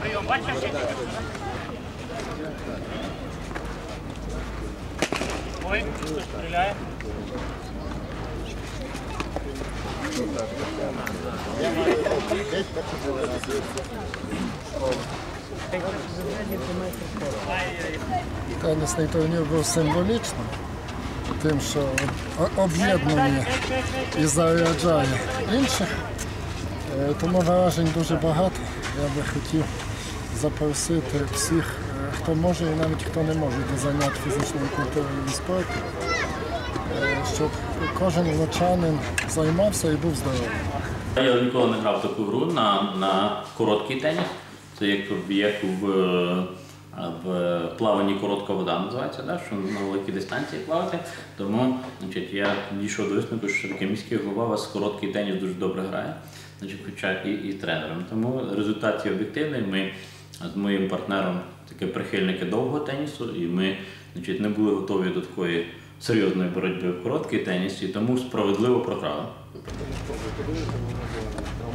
Прийом, бачиш? Ой, хтось стріляє. Тенісний турнір був символічним, тим, що об'єднує і заряджає інших. Е, Тому вражень дуже багато. Я би хотів запросити всіх, е, хто може і навіть хто не може занять фізичною культурою і спорту, е, щоб кожен лучанин займався і був здоровий. Я ніколи не грав таку гру на, на короткий теніс. Це як, як в, в плаванні коротка вода називається, да? що на великій дистанції плавати. Тому значить, я дійшов до висновку, що таке міський голова у вас короткий теніс дуже добре грає, значить, хоча і, і тренером. Тому результат є об'єктивний. Ми з моїм партнером такі прихильники довгого тенісу, і ми значить, не були готові до такої серйозної боротьби в короткий теніс, і тому справедливо програли. Травмував.